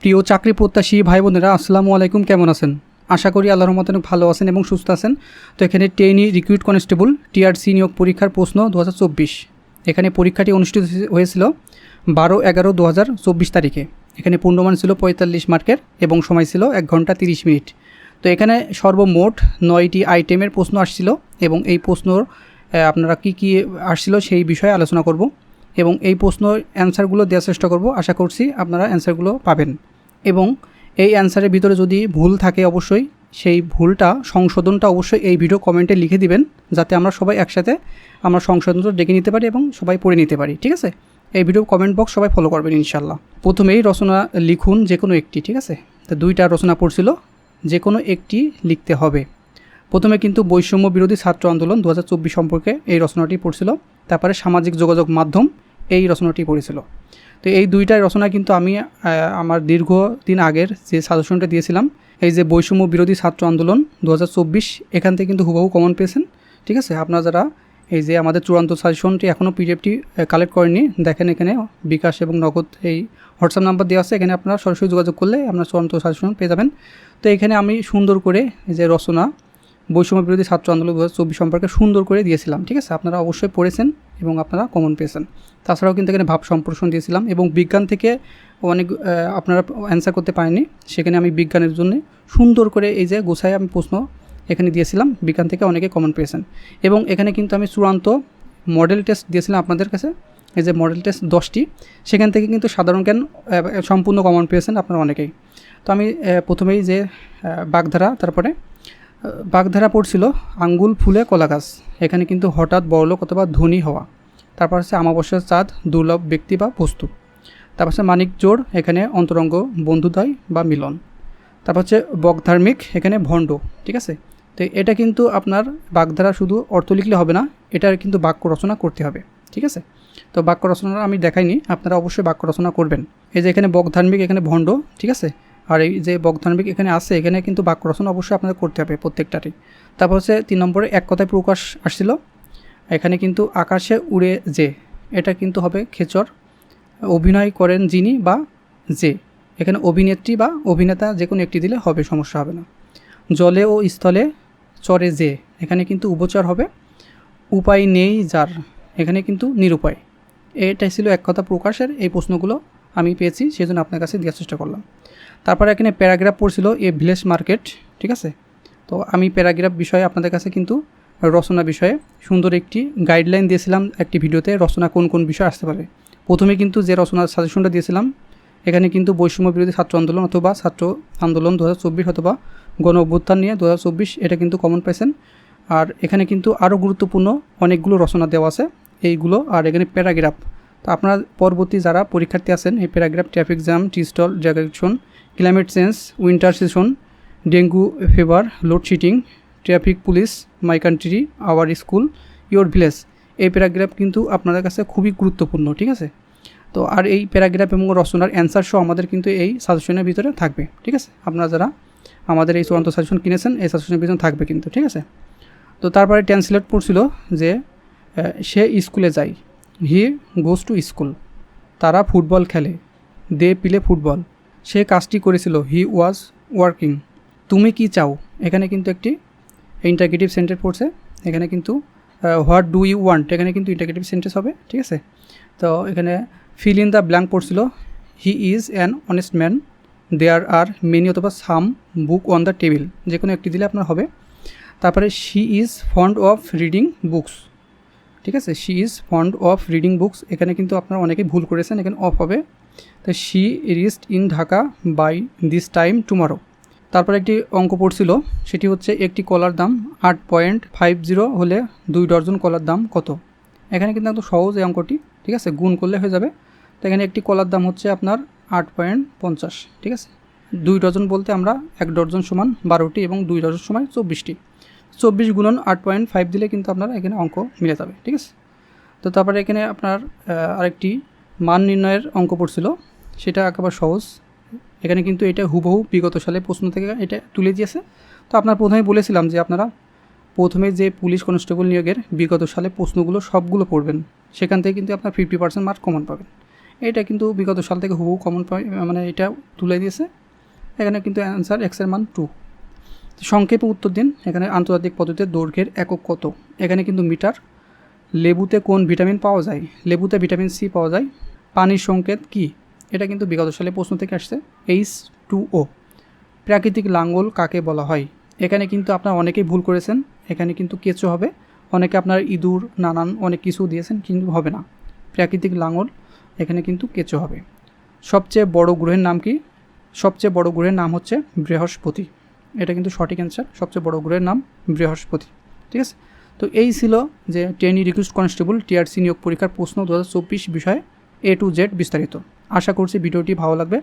প্রিয় চাকরি প্রত্যাশী ভাই বোনেরা আসসালামু আলাইকুম। কেমন আছেন? আশা করি আল্লাহর মতন ভালো আছেন এবং সুস্থ আছেন। তো এখানে টেনি রিক্রুইট কনস্টেবল টিআরসি নিয়োগ পরীক্ষার প্রশ্ন দু হাজার চব্বিশ। এখানে পরীক্ষাটি অনুষ্ঠিত হয়েছিল বারো এগারো দু তারিখে। এখানে পূর্ণমান ছিল পঁয়তাল্লিশ মার্কের এবং সময় ছিল এক ঘণ্টা তিরিশ মিনিট। তো এখানে সর্বমোট নয়টি আইটেমের প্রশ্ন আসছিল এবং এই প্রশ্নর আহ, আপনারা কি কি আসছিল সেই বিষয়ে আলোচনা করব এবং এই প্রশ্ন অ্যান্সারগুলো দেওয়ার চেষ্টা করব। আশা করছি আপনারা অ্যান্সারগুলো পাবেন। এবং এই অ্যান্সারের ভিতরে যদি ভুল থাকে অবশ্যই, সেই ভুলটা, সংশোধনটা অবশ্যই এই ভিডিও কমেন্টে লিখে দিবেন, যাতে আমরা সবাই একসাথে আমরা সংশোধনটা ডেকে নিতে পারি এবং সবাই পড়ে নিতে পারি, ঠিক আছে? এই ভিডিও কমেন্ট বক্স সবাই ফলো করবেন ইনশাল্লাহ প্রথমেই রচনা লিখুন যে কোনো একটি, ঠিক আছে? তো দুইটা রচনা পড়ছিল যে কোনো একটি লিখতে হবে। প্রথমে কিন্তু বৈষম্য বিরোধী ছাত্র আন্দোলন দু হাজার চব্বিশ সম্পর্কে এই রচনাটি পড়ছিল। তারপরে সামাজিক যোগাযোগ মাধ্যম এই রচনাটি পড়েছিল। তো এই দুইটাই রচনা কিন্তু আমি আমার দীর্ঘ দিন আগের যে সাজেশনটা দিয়েছিলাম, এই যে বৈষম্য বিরোধী ছাত্র আন্দোলন দু হাজার চব্বিশ, এখান থেকে কিন্তু হুবহু কমন পেয়েছেন। ঠিক আছে? আপনারা যারা এই যে আমাদের চূড়ান্ত সাজেশনটি এখনও পিডিএফটি কালেক্ট করেনি দেখেন এখানে বিকাশ এবং নগদ এই হোয়াটসঅ্যাপ নাম্বার দেওয়া আছে, এখানে আপনারা সরাসরি যোগাযোগ করলে আপনার চূড়ান্ত সাজেশন পেয়ে যাবেন। তো এখানে আমি সুন্দর করে এই যে রচনা বৈষম্য বিরোধী ছাত্র আন্দোলন দু হাজার সম্পর্কে সুন্দর করে দিয়েছিলাম, ঠিক আছে? আপনারা অবশ্যই পড়েছেন এবং আপনারা কমন পেয়েছেন। তাছাড়াও কিন্তু এখানে ভাব সম্প্রসারণ দিয়েছিলাম এবং বিজ্ঞান থেকে অনেক আপনারা অ্যান্সার করতে পারেননি। সেখানে আমি বিজ্ঞানের জন্য সুন্দর করে এই যে গোছায় আমি প্রশ্ন এখানে দিয়েছিলাম, বিজ্ঞান থেকে অনেকে কমন পেয়েছেন। এবং এখানে কিন্তু আমি চূড়ান্ত মডেল টেস্ট দিয়েছিলাম আপনাদের কাছে। এই যে মডেল টেস্ট দশটি, সেখান থেকে কিন্তু সাধারণ জ্ঞান সম্পূর্ণ কমন পেয়েছেন আপনারা অনেকেই। তো আমি প্রথমেই যে বাগধারা, তারপরে বাগধারা পড়ছিল আঙ্গুল, ফুলে কলা গাছ। এখানে কিন্তু হঠাৎ বড়লোক অথবা ধনী হওয়া। তারপর হচ্ছে আমাবস্যার চাঁদ, দুর্লভ ব্যক্তি বা বস্তু। তারপর হচ্ছে মানিক জোড়, এখানে অন্তরঙ্গ বন্ধুদ্বয় বা মিলন। তারপর হচ্ছে বকধার্মিক এখানে ভণ্ড, ঠিক আছে? তো এটা কিন্তু আপনার বাগধারা শুধু অর্থ লিখলে হবে না, এটার কিন্তু বাক্য রচনা করতে হবে, ঠিক আছে? তো বাক্য রচনা আমি দেখাইনি, আপনারা অবশ্যই বাক্য রচনা করবেন। এই যে এখানে বকধার্মিক এখানে ভণ্ড, ঠিক আছে? আর এই যে বকধার্মিক এখানে আছে, এখানে কিন্তু বাক্য রচনা অবশ্যই আপনাদের করতে হবে প্রত্যেকটারই। তারপর হচ্ছে তিন নম্বরে এক কথায় প্রকাশ আসছিল। এখানে কিন্তু আকাশে উড়ে যে, এটা কিন্তু হবে খেচর। অভিনয় করেন যিনি বা যে, এখানে অভিনেত্রী বা অভিনেতা যে কোনো একটি দিলে হবে, সমস্যা হবে না। জলে ও স্থলে চরে যে, এখানে কিন্তু উপচার হবে। উপায় নেই যার, এখানে কিন্তু নিরুপায়। এটাই ছিল এক কথা প্রকাশের এই প্রশ্নগুলো। আমি পেয়েছি সেই জন্য আপনার কাছে দেওয়ার চেষ্টা করলাম। তারপরে এখানে প্যারাগ্রাফ পড়ছিল এ ভিলেজ মার্কেট, ঠিক আছে? তো আমি প্যারাগ্রাফ বিষয়ে আপনাদের কাছে কিন্তু রচনা বিষয়ে সুন্দর একটি গাইডলাইন দিয়েছিলাম একটি ভিডিওতে, রচনা কোন কোন বিষয় আসতে পারে। প্রথমে কিন্তু যে রচনার সাজেশনটা দিয়েছিলাম, এখানে কিন্তু বৈষম্য বিরোধী ছাত্র আন্দোলন অথবা ছাত্র আন্দোলন দু হাজার চব্বিশ অথবা গণ অভ্যুত্থান নিয়ে দু হাজার চব্বিশ, এটা কিন্তু কমন পাইছেন আর এখানে কিন্তু আরও গুরুত্বপূর্ণ অনেকগুলো রচনা দেওয়া আছে, এইগুলো আর এখানে প্যারাগ্রাফ। তো আপনার পরবর্তী যারা পরীক্ষার্থী আছেন, এই প্যারাগ্রাফ ট্রাফিক জ্যাম টি স্টল জাগরেশন climate change winter season dengue fever load shedding traffic police my country our school your village এই প্যারাগ্রাফ কিন্তু আপনাদের কাছে খুবই গুরুত্বপূর্ণ, ঠিক আছে? তো আর এই প্যারাগ্রাফ এবং রচনার অ্যান্সার সহ আমাদের কিন্তু এই সাজেশনের ভিতরে থাকবে, ঠিক আছে? আপনারা যারা আমাদের এই চূড়ান্ত সাজেশন কিনেছেন, এই সাজেশনের ভিতরে থাকবে কিন্তু, ঠিক আছে? তো তারপরে ট্রান্সলেট পড়ছিল যে সে স্কুলে যায়। He goes to school. তারা ফুটবল খেলে। They play football. সে কাজটি করেছিল। He was working. তুমি কি চাও? এখানে কিন্তু একটি ইন্টারগেটিভ সেন্টেন্স পড়ছে। এখানে কিন্তু হোয়াট ডু ইউ ওয়ান্ট? এখানে কিন্তু ইন্টারগেটিভ সেন্টেন্স হবে, ঠিক আছে? তো এখানে ফিল ইন দ্য ব্ল্যাঙ্ক পড়ছিল। He is an honest man. There are many অথবা some book on the table. যে কোনো একটি দিলে আপনার হবে। তারপরে she is fond of reading books. ঠিক আছে? She is fond of reading books এখানে কিন্তু আপনারা অনেকেই ভুল করেছেন, এখানে অফ হবে। তো she rest in Dhaka by this time tomorrow তারপর একটি অঙ্ক পড়ছিল, সেটি হচ্ছে একটি কলার দাম আট পয়েন্ট ফাইভ জিরো হলে দুই ডজন কলার দাম কত? এখানে কিন্তু একদম সহজ এই অঙ্কটি, ঠিক আছে? গুণ করলে হয়ে যাবে। তো এখানে একটি কলার দাম হচ্ছে আপনার আট পয়েন্ট পঞ্চাশ, ঠিক আছে? দুই ডজন বলতে আমরা এক ডজন সমান বারোটি এবং দুই ডজন সমান চব্বিশটি। চব্বিশ গুণন আট পয়েন্ট ফাইভ দিলে কিন্তু আপনার এখানে অঙ্ক মিলে যাবে, ঠিক আছে? তো তারপরে এখানে আপনার আরেকটি মান নির্ণয়ের অঙ্ক পড়ছিল, সেটা একেবারে সহজ। এখানে কিন্তু এটা হুবহু বিগত সালে প্রশ্ন থেকে এটা তুলে দিয়েছে। তো আপনার প্রথমে বলেছিলাম যে আপনারা প্রথমে যে পুলিশ কনস্টেবল নিয়োগের বিগত সালে প্রশ্নগুলো সবগুলো পড়বেন, সেখান থেকে কিন্তু আপনার ফিফটি পার্সেন্ট মার্ক কমন পাবেন। এটা কিন্তু বিগত সাল থেকে হুবহু কমন মানে এটা তুলে দিয়েছে। এখানে কিন্তু অ্যান্সার এক্সের মান টু সংক্ষেপে উত্তর দিন। এখানে আন্তর্জাতিক পদ্ধতিতে দৈর্ঘ্যের একক কত? এখানে কিন্তু মিটার। লেবুতে কোন ভিটামিন পাওয়া যায়? লেবুতে ভিটামিন সি পাওয়া যায়। পানির সংকেত কি? এটা কিন্তু বিগত সালে প্রশ্ন থেকে আসছে। H two O. প্রাকৃতিক লাঙ্গল কাকে বলা হয়? এখানে কিন্তু আপনার অনেকেই ভুল করেছেন। এখানে কিন্তু কেঁচো হবে। অনেকে আপনার ইঁদুর, নানান অনেক কিছু দিয়েছেন, কিন্তু হবে না। প্রাকৃতিক লাঙল এখানে কিন্তু কেঁচো হবে। সবচেয়ে বড় গ্রহের নাম কি? সবচেয়ে বড় গ্রহের নাম হচ্ছে বৃহস্পতি। এটা কিন্তু সঠিক অ্যান্সার সবচেয়ে বড় গ্রহের নাম বৃহস্পতি, ঠিক আছে? তো এই ছিল যে টেনি রিকুইস্ট কনস্টেবল টিআরসি নিয়োগ পরীক্ষার প্রশ্ন দু হাজার চব্বিশ বিষয়ে এ টু জেড বিস্তারিত। আশা করছি ভিডিওটি ভালো লাগবে।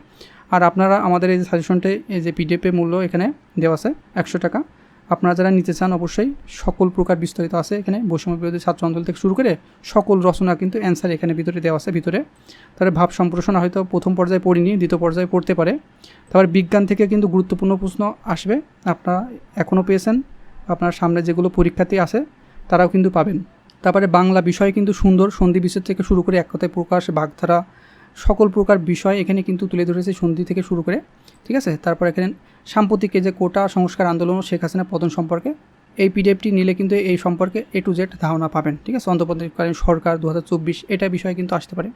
আর আপনারা আমাদের এই সাজেশনটি এই যে পিডিএফের মূল্য এখানে দেওয়া আছে একশো টাকা। আপনারা যারা নিতে চান অবশ্যই সকল প্রকার বিস্তারিত আছে এখানে বৈষম্য বিরোধী ছাত্র আন্দোলন থেকে শুরু করে সকল রচনা কিন্তু অ্যান্সার এখানে ভিতরে দেওয়া আছে, ভিতরে। তাহলে ভাব সম্প্রসারণ হয়তো প্রথম পর্যায়ে পড়িনি, দ্বিতীয় পর্যায়ে পড়তে পারে। তারপর বিজ্ঞান থেকে কিন্তু গুরুত্বপূর্ণ প্রশ্ন আসবে, আপনারা এখনও পেয়েছেন, আপনার সামনে যেগুলো পরীক্ষাতে আছে তারাও কিন্তু পাবেন। তারপরে বাংলা বিষয় কিন্তু সুন্দর, সন্ধি বিচ্ছেদ থেকে শুরু করে এক কথায় প্রকাশ, বাগধারা সকল প্রকার বিষয় এখানে কিন্তু তুলে ধরেছে সন্ধি থেকে শুরু করে, ঠিক আছে? তারপর এখানে সাম্প্রতিক যে কোটা সংস্কার আন্দোলন শেখ হাসিনা পতন সম্পর্কে, এই পিডিএফটি নিলে কিন্তু এই সম্পর্কে এ টু জেড ধারণা পাবেন, ঠিক আছে? অন্তর্বর্তীকালীন সরকার দু হাজার চব্বিশ, এটা বিষয়ে কিন্তু আসতে পারে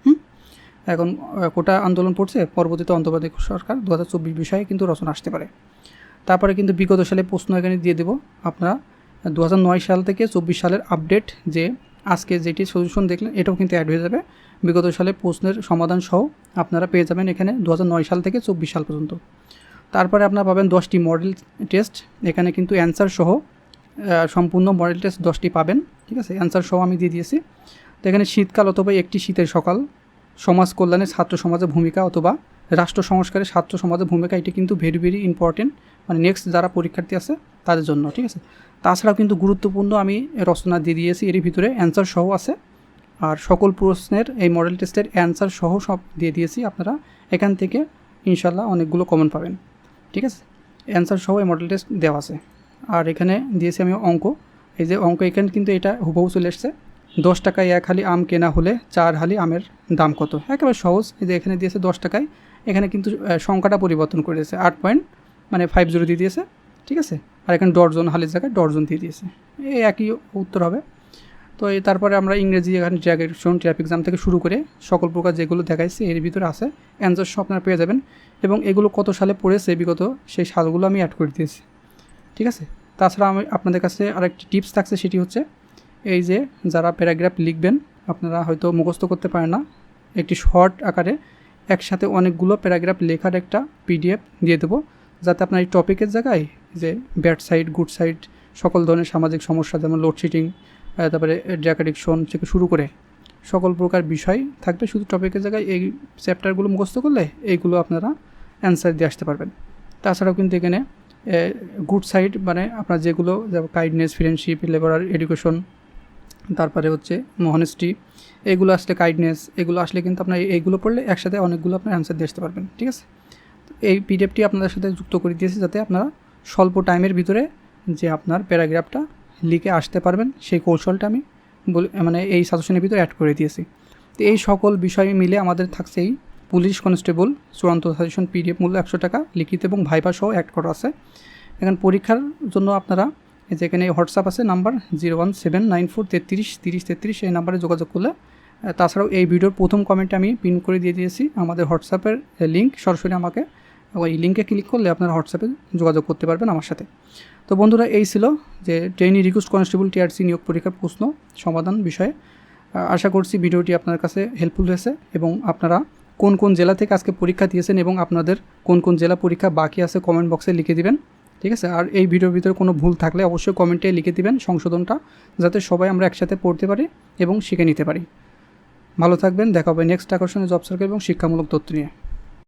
এখন কোটা আন্দোলন পড়ছে, পরবর্তীতে অন্তর্বর্তী সরকার দু হাজার চব্বিশ বিষয়ে কিন্তু রচনা আসতে পারে। তারপরে কিন্তু বিগত সালে প্রশ্ন এখানে দিয়ে দেবো, আপনারা দু হাজার নয় সাল থেকে চব্বিশ সালের আপডেট যে আজকে যেটি সলিউশন দেখলেন, এটাও কিন্তু অ্যাড হয়ে যাবে। বিগত সালে প্রশ্নের সমাধান সহ আপনারা পেয়ে যাবেন এখানে দু হাজার নয় সাল থেকে চব্বিশ সাল পর্যন্ত। তারপরে আপনারা পাবেন দশটি মডেল টেস্ট এখানে কিন্তু অ্যান্সার সহ সম্পূর্ণ মডেল টেস্ট দশটি পাবেন, ঠিক আছে? অ্যান্সার সহ আমি দিয়ে দিয়েছি। তো এখানে শীতকাল অথবা একটি শীতের সকাল, সমাজ কল্যাণে ছাত্র সমাজের ভূমিকা অথবা রাষ্ট্র সংস্কারে ছাত্র সমাজের ভূমিকা, এটি কিন্তু ভেরি ভেরি ইম্পর্টেন্ট মানে নেক্সট যারা পরীক্ষার্থী আছে, তাদের জন্য, ঠিক আছে? তাছাড়াও কিন্তু গুরুত্বপূর্ণ আমি রচনা দিয়ে দিয়েছি এর ভিতরে অ্যান্সার সহ আছে। আর সকল প্রশ্নের এই মডেল টেস্টের অ্যান্সার সহ সব দিয়ে দিয়েছি আপনারা। এখান থেকে ইনশাল্লাহ অনেকগুলো কমন পাবেন। ঠিক আছে? অ্যান্সার সহ এই মডেল টেস্ট দেওয়া আছে। আর এখানে দিয়েছি আমি অঙ্ক। এই যে অঙ্ক, এখানে কিন্তু এটা হুবহু চলে এসছে। দশ টাকায় এক হালি আম কেনা হলে চার হালি আমের দাম কত? একেবারে সহজ। এই যে এখানে দিয়েছে দশ টাকায়। এখানে কিন্তু সংখ্যাটা পরিবর্তন করে দিয়েছে। আট পয়েন্ট মানে ফাইভ জিরো দিয়ে দিয়েছে। ঠিক আছে? আর এখানে ডরজন হালের জায়গায় ডরজন দিয়ে দিয়েছে। এই একই উত্তর হবে। তো এই তারপরে আমরা ইংরেজি এখানে ড্রাগেশন ট্র্যাপ এক্সাম থেকে শুরু করে সকল প্রকার যেগুলো দেখাইছে এর ভিতরে আছে। অ্যান্সার সব আপনারা পেয়ে যাবেন। এবং এগুলো কত সালে পড়েছে, বিগত সেই সালগুলো আমি অ্যাড করে দিয়েছি। ঠিক আছে? তাছাড়া আমি আপনাদের কাছে আরেকটি টিপস থাকছে, সেটি হচ্ছে এই যে যারা প্যারাগ্রাফ লিখবেন, আপনারা হয়তো মুখস্থ করতে পারেন না। একটি শর্ট আকারে একসাথে অনেকগুলো প্যারাগ্রাফ লেখার একটা পিডিএফ দিয়ে দেবো। যাতে আপনার এই টপিকের জায়গায় যে ব্যাড সাইড গুড সাইড সকল ধরনের সামাজিক সমস্যা, যেমন লোডশেডিং তারপরে ড্রাগ অ্যাডিকশন থেকে শুরু করে সকল প্রকার বিষয় থাকবে। শুধু টপিকের জায়গায় এই চ্যাপ্টারগুলো মুখস্থ করলে এইগুলো আপনারা অ্যান্সার দিয়ে আসতে পারবেন। তাছাড়াও কিন্তু এখানে গুড সাইড মানে আপনার যেগুলো কাইন্ডনেস ফ্রেন্ডশিপ লেবারার এডুকেশন তারপরে হচ্ছে মহনেস্টি এগুলো আসলে কাইন্ডনেস এগুলো আসলে কিন্তু আপনার এইগুলো পড়লে একসাথে অনেকগুলো আপনার অ্যান্সার দিয়ে আসতে পারবেন, ঠিক আছে? এই পিডিএফটি আপনাদের সাথে যুক্ত করে দিয়েছি যাতে আপনারা স্বল্প টাইমের ভিতরে যে আপনার প্যারাগ্রাফটা লিখে আসতে পারবেন, সেই কৌশলটা আমি মানে এই সাজেশনের ভিতরে অ্যাড করে দিয়েছি। তো এই সকল বিষয় মিলে আমাদের থাকছে এই পুলিশ কনস্টেবল চূড়ান্ত সাজেশন পিডিএফ মূল্য একশো টাকা লিখিত এবং ভাইবা সহ অ্যাড করা আছে। এখন পরীক্ষার জন্য আপনারা যেখানে হোয়াটসঅ্যাপ আছে, number zero one seven nine four তেত্রিশ তিরিশ তেত্রিশ, এই নাম্বারে যোগাযোগ করলে তাছাড়াও এই ভিডিওর প্রথম কমেন্টে আমি পিন করে দিয়ে দিয়েছি। আমাদের হোয়াটসঅ্যাপের লিঙ্ক সরাসরি আমাকে ওই লিঙ্কে ক্লিক করলে আপনারা হোয়াটসঅ্যাপে যোগাযোগ করতে পারবেন আমার সাথে। তো বন্ধুরা, এই ছিল যে ট্রেনি রিকোয়েস্ট কনস্টেবল টিআরসি নিয়োগ পরীক্ষার প্রশ্ন সমাধান বিষয়ে। আশা করছি ভিডিওটি আপনার কাছে হেল্পফুল হয়েছে এবং আপনারা কোন কোন জেলা থেকে আজকে পরীক্ষা দিয়েছেন এবং আপনাদের কোন কোন জেলা পরীক্ষা বাকি আছে কমেন্ট বক্সে লিখে দিবেন। ঠিক আছে? আর এই ভিডিওর ভিতরে কোনো ভুল থাকলে অবশ্যই কমেন্টে লিখে দিবেন সংশোধনটা, যাতে সবাই আমরা একসাথে পড়তে পারি এবং শিখে নিতে পারি। ভালো থাকবেন, দেখা হবে নেক্সট আকর্ষণীয় জব সার্কেল এবং শিক্ষামূলক তথ্য নিয়ে।